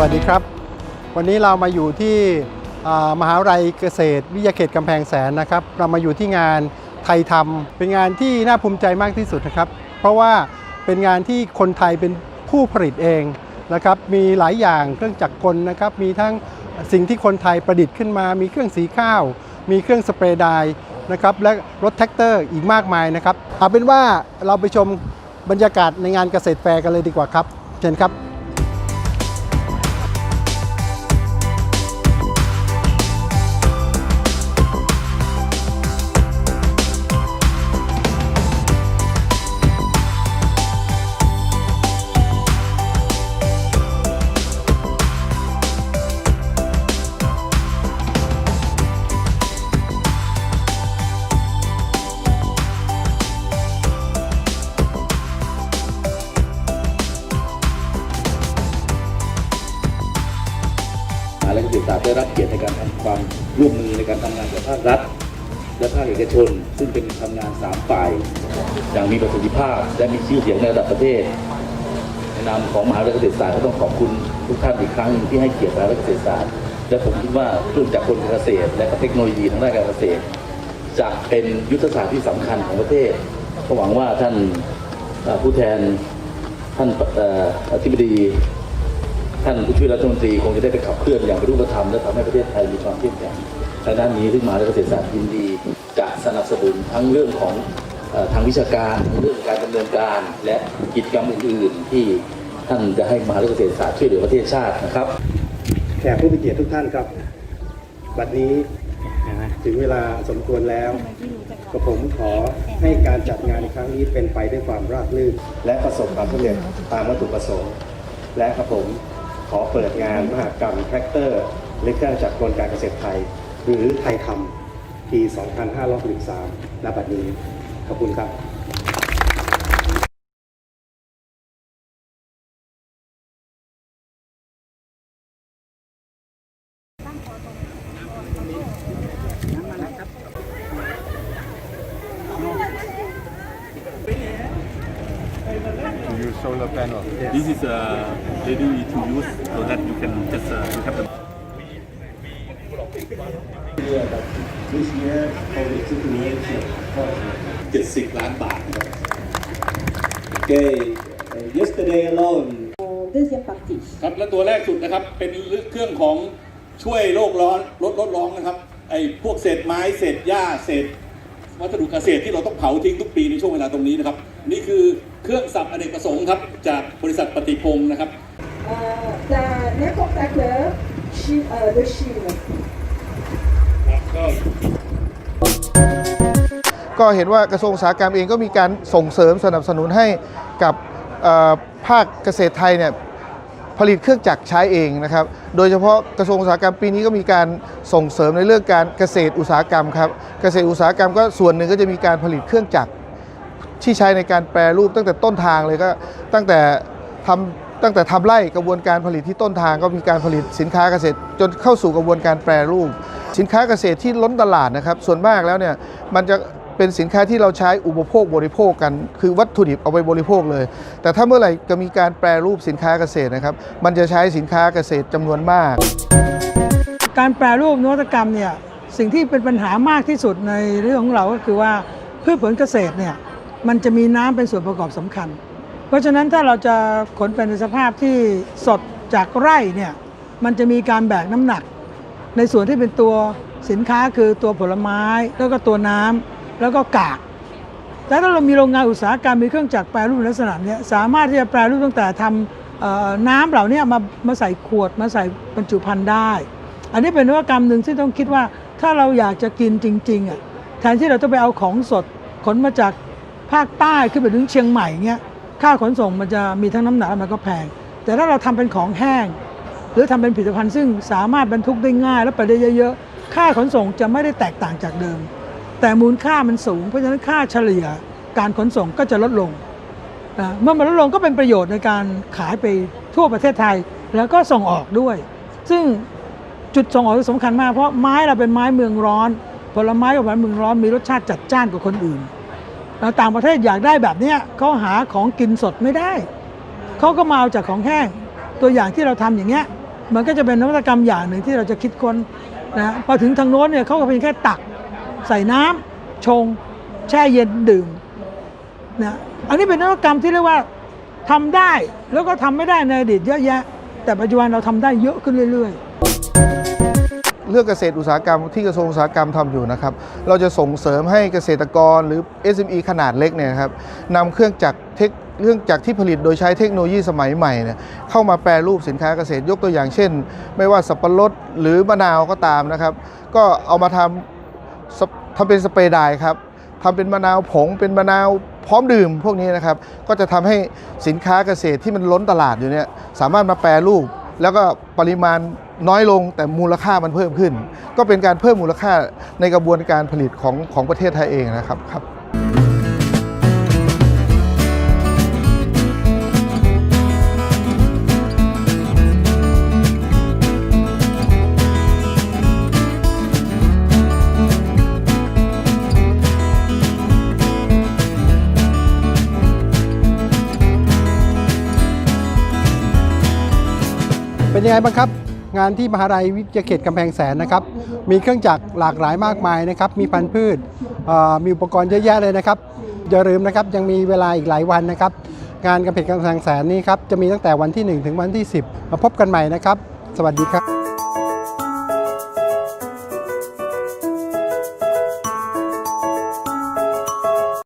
วัสดีครับ วันนี้เรามาอยู่ที่มหาวิทยาลัยเกษตร วิทยาเขตกำแพงแสนนะครับ เรามาอยู่ที่งานไทยทำเป็นงานที่น่าภูมิใจมากที่สุดนะครับ เพราะว่าเป็นงานที่คนไทยเป็นผู้ผลิตเองนะครับ มีหลายอย่างเครื่องจักรกลนะครับ มีทั้งสิ่งที่คนไทยประดิษฐ์ขึ้นมา มีเครื่องสีข้าว มีเครื่องสเปรย์ไดนะครับ และรถแท็กเตอร์อีกมากมายนะครับ เอาเป็นว่าเราไปชมบรรยากาศในงานเกษตรแฟร์กันเลยดีกว่าครับ เชิญครับ ร่วมมือในการทำงานกับภาครัฐ และภาคเอกชน ซึ่งเป็นทำงานสามฝ่ายอย่างมีประสิทธิภาพ และมีชื่อเสียงในระดับประเทศในนามของมหาวิทยาลัยเกษตรศาสตร์ก็ต้องขอบคุณทุกท่านอีกครั้งหนึ่งที่ให้เกียรติมหาวิทยาลัยเกษตรศาสตร์และผมคิดว่าเครื่องจักรกลเกษตร และเทคโนโลยีทางด้านการเกษตรจะเป็นยุทธศาสตร์ที่สำคัญของประเทศก็หวังว่าท่านผู้แทนท่านเอ่ออธิบดี ท่านผู้ช่วยรัฐมนตรีคงจะได้ไปขับเคลื่อนอย่างเป็นรูปธรรมและทำให้ประเทศไทยมีความเข้มแข็งทางด้านนี้ซึ่งมาวิทยาลัยเกษตรศาสตร์ยินดีจะสนับสนุนทั้งเรื่องของทางวิชาการเรื่องการดำเนินการและกิจกรรมอื่น ๆ ที่ท่านจะให้มหาวิทยาลัยเกษตรศาสตร์ช่วยเหลือประเทศชาตินะครับ แขกผู้มีเกียรติทุกท่านครับ บัดนี้ถึงเวลาสมควรแล้วกระผมขอให้การจัดงานในครั้งนี้เป็นไปด้วยความราบรื่นและประสบความสำเร็จตามวัตถุประสงค์ และกระผม ขอเปิดงานมหกรรมแทรกเตอร์และเครื่องจักรกลการเกษตรไทย หรือไทยทำปี 2563ณบัดนี้ ขอบคุณครับ to use solar panel. This is uh, ready to use so that you can just uh, you have the This year, our situation 70ล้านบาทนะครับ Okay, yesterday alone, Deuxième partie. ครับและตัวแรกสุดนะครับ เป็นเครื่องของช่วยโลกร้อนลดโลกร้อนนะครับ ไอ้พวกเศษไม้ เศษหญ้า เศษวัสดุเกษตรที่เราต้องเผาทิ้งทุกปีในช่วงเวลาตรงนี้นะครับ นี่คือเครื่องสับอเนกประสงค์ครับ จากบริษัทปฏิพงศ์นะครับ Euh, d'un importateur Chine, euh, de Chine. ก็เห็นว่ากระทรวงอุตสาหกรรมเองก็มีการส่งเสริมสนับสนุนให้กับเอ่อภาคเกษตรไทยเนี่ยผลิตเครื่องจักรใช้เองนะครับ โดยเฉพาะกระทรวงอุตสาหกรรมปีนี้ก็มีการส่งเสริมในเรื่องการเกษตรอุตสาหกรรมครับ เกษตรอุตสาหกรรมก็ส่วนหนึ่งก็จะมีการผลิตเครื่องจักร ที่ใช้ในการแปรรูปตั้งแต่ต้นทางเลยก็ตั้งแต่ทำตั้งแต่ทำไร่กระบวนการผลิตที่ต้นทางก็มีการผลิตสินค้าเกษตร จนเข้าสู่กระบวนการแปรรูป สินค้าเกษตรที่ล้นตลาดนะครับ ส่วนมากแล้วเนี่ยมันจะเป็นสินค้าที่เราใช้อุปโภคบริโภคกัน คือวัตถุดิบเอาไปบริโภคเลย แต่ถ้าเมื่อไหร่จะมีการแปรรูปสินค้าเกษตรนะครับ มันจะใช้สินค้าเกษตรจำนวนมาก การแปรรูปนวัตกรรมเนี่ยสิ่งที่เป็นปัญหามากที่สุดในเรื่องของเราก็คือว่าพืชผลเกษตรเนี่ย มันจะมีน้ำเป็นส่วนประกอบสำคัญ เพราะฉะนั้นถ้าเราจะขนไปในสภาพที่สดจากไร่เนี่ยมันจะมีการแบกน้ำหนัก ในส่วนที่เป็นตัวสินค้าคือตัวผลไม้แล้วก็ตัวน้ำแล้วก็กากแต่ถ้าเรามีโรงงานอุตสาหกรรมมีเครื่องจักรแปรรูปลักษณะเนี้ยสามารถที่จะแปรรูปตั้งแต่ทำเอ่อน้ำเหล่านี้มามาใส่ขวดมาใส่บรรจุภัณฑ์ได้ อันนี้เป็นนวัตกรรมหนึ่งที่ต้องคิดว่าถ้าเราอยากจะกินจริงๆอะแทนที่เราต้องไปเอาของสดขนมาจาก ภาคใต้ขึ้นไปถึงเชียงใหม่เงี้ยค่าขนส่งมันจะมีทั้งน้ำหนักและมันก็แพง แต่ถ้าเราทำเป็นของแห้ง หรือทำเป็นผลิตภัณฑ์ซึ่งสามารถบรรทุกได้ง่าย และไปได้เยอะๆ ค่าขนส่งจะไม่ได้แตกต่างจากเดิม แต่มูลค่ามันสูง เพราะฉะนั้นค่าเฉลี่ยการขนส่งก็จะลดลงนะเมื่อมันลดลงก็เป็นประโยชน์ในการขายไปทั่วประเทศไทยแล้วก็ส่งออกด้วย ซึ่งจุดส่งออกที่สำคัญมากเพราะไม้เราเป็นไม้เมืองร้อน ผลไม้กับไม้เมืองร้อนมีรสชาติจัดจ้านกว่าคนอื่น แล้วต่างประเทศอยากได้แบบนี้เขาหาของกินสดไม่ได้ เขาก็มาเอาจากของแห้ง ตัวอย่างที่เราทำอย่างเงี้ย มันก็จะเป็นนวัตกรรมอย่างหนึ่งที่เราจะคิดค้นนะพอถึงทางโน้นเนี่ยเขาก็เป็นแค่ตักใส่น้ำชง แช่เย็นดื่มนะอันนี้เป็นนวัตกรรมที่เรียกว่าทำได้แล้วก็ทำไม่ได้ในอดีตเยอะแยะ แต่ปัจจุบันเราทำได้เยอะขึ้นเรื่อย ๆ เรื่องเกษตรอุตสาหกรรมที่กระทรวงอุตสาหกรรมทำอยู่นะครับ เราจะส่งเสริมให้เกษตรกรหรือ SME ขนาดเล็กเนี่ยครับนำเครื่องจักรเทคเรื่องจักรที่ผลิตโดยใช้เทคโนโลยีสมัยใหม่เนี่ยเข้ามาแปรรูปสินค้าเกษตรยกตัวอย่างเช่น ไม่ว่าสับปะรดหรือมะนาวก็ตามนะครับ ก็เอามาทำทำเป็นสเปรย์ไดร์ครับทำเป็นมะนาวผงเป็นมะนาวพร้อมดื่มพวกนี้นะครับ ก็จะทำให้สินค้าเกษตรที่มันล้นตลาดอยู่เนี่ยสามารถมาแปรรูป แล้วก็ปริมาณ น้อยลงแต่มูลค่ามันเพิ่มขึ้น ก็เป็นการเพิ่มมูลค่าในกระบวนการผลิตของของประเทศไทยเองนะครับครับเป็นยังไงบ้างครับ งานที่มหาลัยวิทยาเขตกำแพงแสนนะครับ มีเครื่องจักรหลากหลายมากมายนะครับ มีพันธุ์พืชมีอุปกรณ์เยอะแยะเลยนะครับ อย่าลืมนะครับยังมีเวลาอีกหลายวันนะครับ งานกำแพงกำแพงแสนนี้ครับจะมีตั้งแต่วันที่ 1 ถึงวันที่ 10 มาพบกันใหม่นะครับ สวัสดีครับ